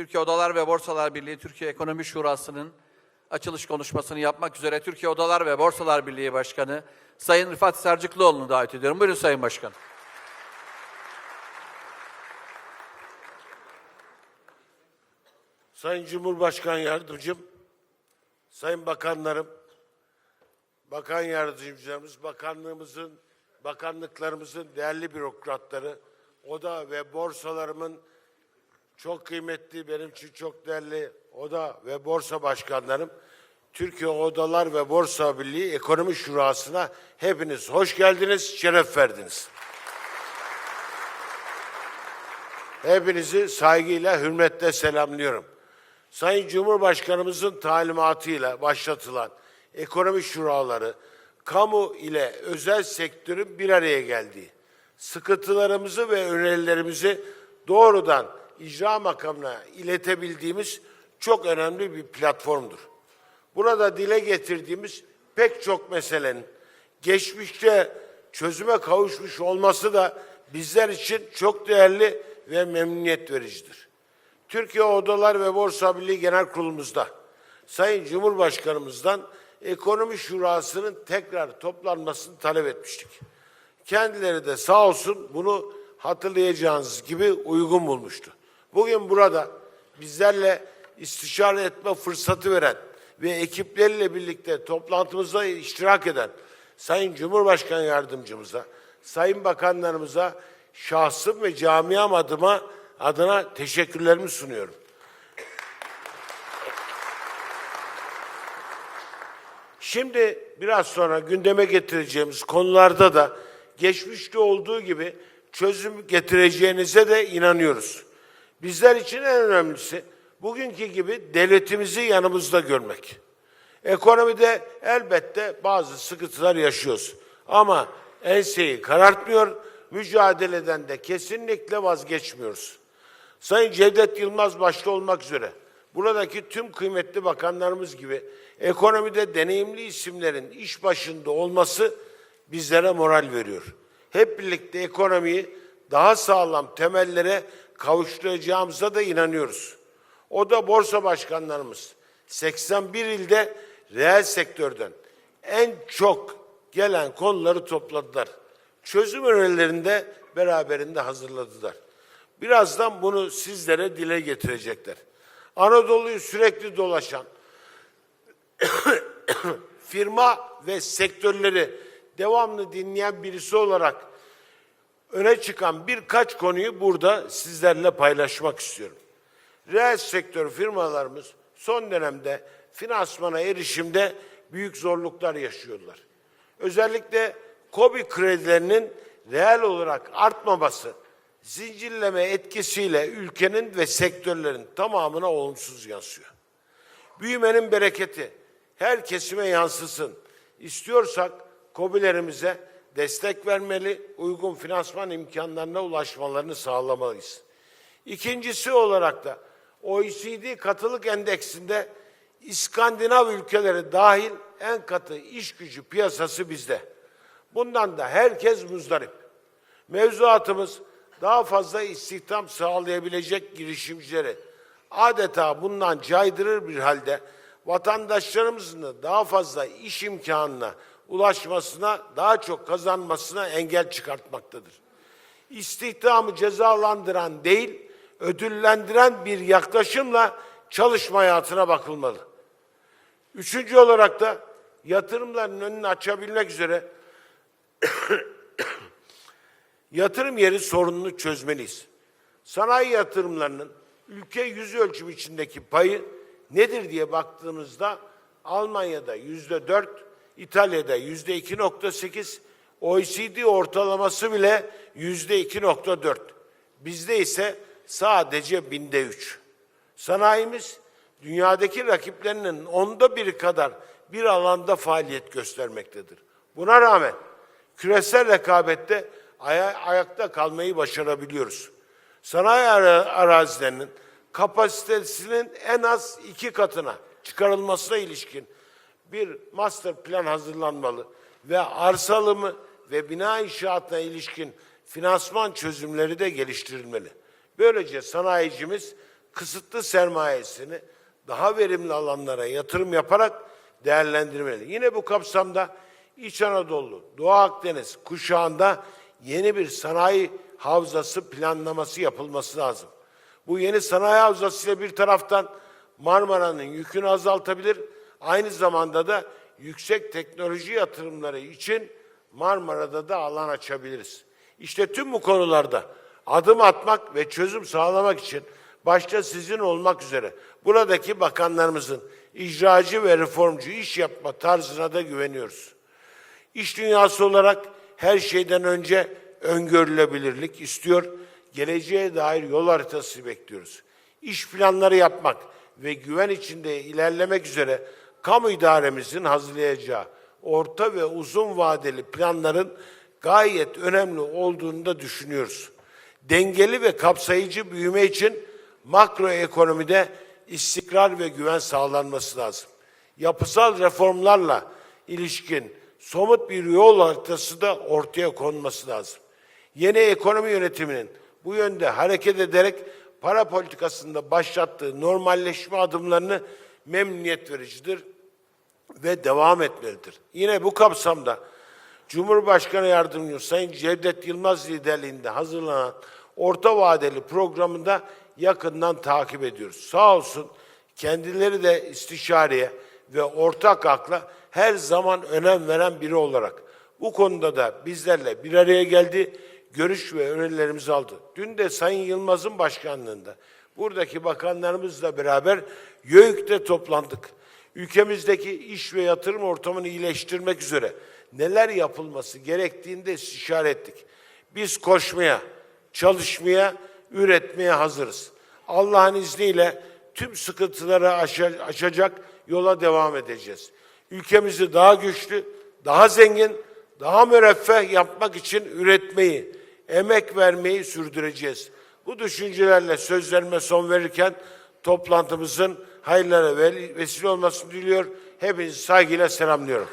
Türkiye Odalar ve Borsalar Birliği Türkiye Ekonomi Şurası'nın açılış konuşmasını yapmak üzere Türkiye Odalar ve Borsalar Birliği Başkanı Sayın Rıfat Sarcıklıoğlu'nu davet ediyorum. Buyurun Sayın Başkan. Sayın Cumhurbaşkan Yardımcım, Sayın Bakanlarım, Bakan Yardımcılarımız, bakanlığımızın, bakanlıklarımızın değerli bürokratları, oda ve borsalarımın çok kıymetli, benim için çok değerli oda ve borsa başkanlarım, Türkiye Odalar ve Borsa Birliği Ekonomi Şurası'na hepiniz hoş geldiniz, şeref verdiniz. Hepinizi saygıyla, hürmetle selamlıyorum. Sayın Cumhurbaşkanımızın talimatıyla başlatılan ekonomi şuraları, kamu ile özel sektörün bir araya geldiği, sıkıntılarımızı ve önerilerimizi doğrudan icra makamına iletebildiğimiz çok önemli bir platformdur. Burada dile getirdiğimiz pek çok meselenin geçmişte çözüme kavuşmuş olması da bizler için çok değerli ve memnuniyet vericidir. Türkiye Odalar ve Borsa Birliği Genel Kurulumuzda Sayın Cumhurbaşkanımızdan Ekonomi Şurası'nın tekrar toplanmasını talep etmiştik. Kendileri de sağ olsun bunu hatırlayacağınız gibi uygun bulmuştu. Bugün burada bizlerle istişare etme fırsatı veren ve ekipleriyle birlikte toplantımızda iştirak eden Sayın Cumhurbaşkanı Yardımcımıza, Sayın Bakanlarımıza şahsım ve camiam adıma adına teşekkürlerimi sunuyorum. Şimdi biraz sonra gündeme getireceğimiz konularda da geçmişte olduğu gibi çözüm getireceğinize de inanıyoruz. Bizler için en önemlisi bugünkü gibi devletimizi yanımızda görmek. Ekonomide elbette bazı sıkıntılar yaşıyoruz. Ama enseyi karartmıyor, mücadeleden de kesinlikle vazgeçmiyoruz. Sayın Cevdet Yılmaz başta olmak üzere buradaki tüm kıymetli bakanlarımız gibi ekonomide deneyimli isimlerin iş başında olması bizlere moral veriyor. Hep birlikte ekonomiyi daha sağlam temellere kavuşturacağımıza da inanıyoruz. O da borsa başkanlarımız 81 ilde reel sektörden en çok gelen konuları topladılar. Çözüm önerilerini de beraberinde hazırladılar. Birazdan bunu sizlere dile getirecekler. Anadolu'yu sürekli dolaşan firma ve sektörleri devamlı dinleyen birisi olarak öne çıkan birkaç konuyu burada sizlerle paylaşmak istiyorum. Reel sektör firmalarımız son dönemde finansmana erişimde büyük zorluklar yaşıyorlar. Özellikle KOBİ kredilerinin reel olarak artmaması, zincirleme etkisiyle ülkenin ve sektörlerin tamamına olumsuz yansıyor. Büyümenin bereketi her kesime yansısın. İstiyorsak KOBİ'lerimize destek vermeli, uygun finansman imkanlarına ulaşmalarını sağlamalıyız. İkincisi olarak da OECD katılık endeksinde İskandinav ülkeleri dahil en katı iş gücü piyasası bizde. Bundan da herkes muzdarip. Mevzuatımız daha fazla istihdam sağlayabilecek girişimcileri adeta bundan caydırır bir halde vatandaşlarımızın da daha fazla iş imkanına ulaşmasına, daha çok kazanmasına engel çıkartmaktadır. İstihdamı cezalandıran değil, ödüllendiren bir yaklaşımla çalışma hayatına bakılmalı. Üçüncü olarak da yatırımların önünü açabilmek üzere yatırım yeri sorununu çözmeliyiz. Sanayi yatırımlarının ülke yüz ölçümü içindeki payı nedir diye baktığımızda Almanya'da yüzde dört, İtalya'da yüzde iki nokta sekiz, OECD ortalaması bile yüzde iki nokta dört. Bizde ise sadece binde üç. Sanayimiz dünyadaki rakiplerinin onda biri kadar bir alanda faaliyet göstermektedir. Buna rağmen küresel rekabette aya- ayakta kalmayı başarabiliyoruz. Sanayi ara- arazilerinin kapasitesinin en az iki katına çıkarılmasına ilişkin bir master plan hazırlanmalı ve arsa alımı ve bina inşaatına ilişkin finansman çözümleri de geliştirilmeli. Böylece sanayicimiz kısıtlı sermayesini daha verimli alanlara yatırım yaparak değerlendirmeli. Yine bu kapsamda İç Anadolu, Doğu Akdeniz kuşağında yeni bir sanayi havzası planlaması yapılması lazım. Bu yeni sanayi havzasıyla bir taraftan Marmara'nın yükünü azaltabilir, aynı zamanda da yüksek teknoloji yatırımları için Marmara'da da alan açabiliriz. İşte tüm bu konularda adım atmak ve çözüm sağlamak için başta sizin olmak üzere buradaki bakanlarımızın icracı ve reformcu iş yapma tarzına da güveniyoruz. İş dünyası olarak her şeyden önce öngörülebilirlik istiyor, geleceğe dair yol haritası bekliyoruz. İş planları yapmak ve güven içinde ilerlemek üzere kamu idaremizin hazırlayacağı orta ve uzun vadeli planların gayet önemli olduğunu da düşünüyoruz. Dengeli ve kapsayıcı büyüme için makroekonomide istikrar ve güven sağlanması lazım. Yapısal reformlarla ilişkin somut bir yol haritası da ortaya konması lazım. Yeni ekonomi yönetiminin bu yönde hareket ederek para politikasında başlattığı normalleşme adımlarını memnuniyet vericidir ve devam etmelidir. Yine bu kapsamda Cumhurbaşkanı Yardımcısı Sayın Cevdet Yılmaz liderliğinde hazırlanan orta vadeli programında yakından takip ediyoruz. Sağ olsun kendileri de istişareye ve ortak akla her zaman önem veren biri olarak bu konuda da bizlerle bir araya geldi, görüş ve önerilerimizi aldı. Dün de Sayın Yılmaz'ın başkanlığında buradaki bakanlarımızla beraber YÖK'te toplandık. Ülkemizdeki iş ve yatırım ortamını iyileştirmek üzere neler yapılması gerektiğini de istişare ettik. Biz koşmaya, çalışmaya, üretmeye hazırız. Allah'ın izniyle tüm sıkıntıları aşa- aşacak yola devam edeceğiz. Ülkemizi daha güçlü, daha zengin, daha müreffeh yapmak için üretmeyi, emek vermeyi sürdüreceğiz. Bu düşüncelerle sözlerime son verirken toplantımızın hayırlara ve- vesile olmasını diliyor. Hepinizi saygıyla selamlıyorum.